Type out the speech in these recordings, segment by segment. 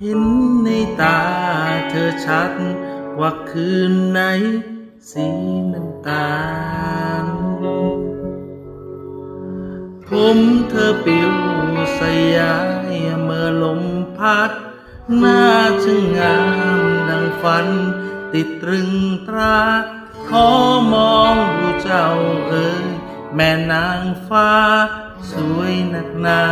เห็นในตาเธอชัด ว่าคืนไหน สีน้ำตาล ผมเธอปิวสยายเมื่อลมพัด หน้าช่างงามดังฝัน ติดตรึงตรา ขอมองดูเจ้าเอ๋ยแม่นางฟ้า สวยนักหนา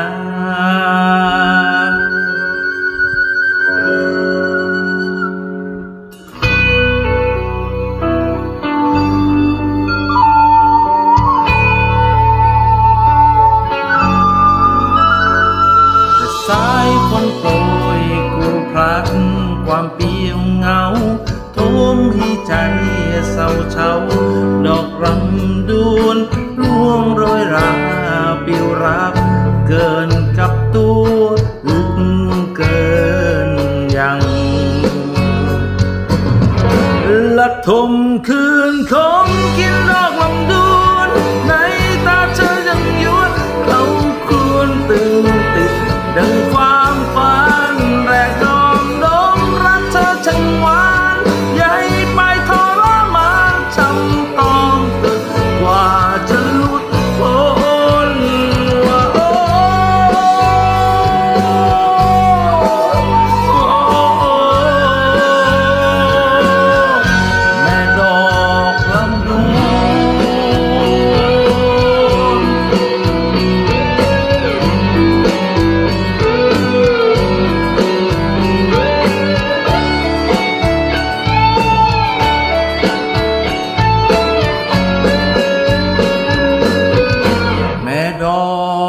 ายฝนโปรยกูพลัดความเปียวเหงาท่มให้ใจเศร้าเฉาดอกรำดวนร่วงโรยราปิวรับ เกินกับตัวลึกเกินยังละทมคืนคงกินดอกลำดวนในตาเธอยังยวนเราควรตึงติดดังควา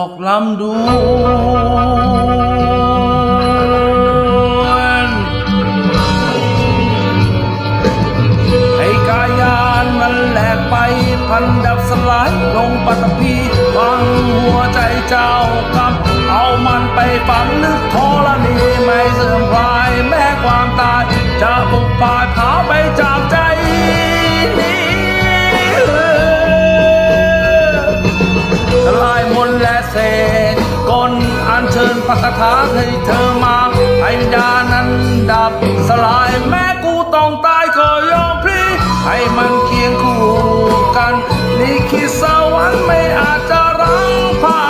กลำดวนให้กายานมันแหลกไปพันดับสลายลงปัตภีฟังหัวใจเจ้ากับ เอามันไปฝังลึกทรณีไม่เสื่อมคลาย เศษกลอันเชิญพระคาถาให้เธอมาให้ดานั้นดับสลายแม้กูต้องตายก็ยอมพลีให้มันเคียงคู่กันลิขิตสวรรค์ไม่อาจจะรังพา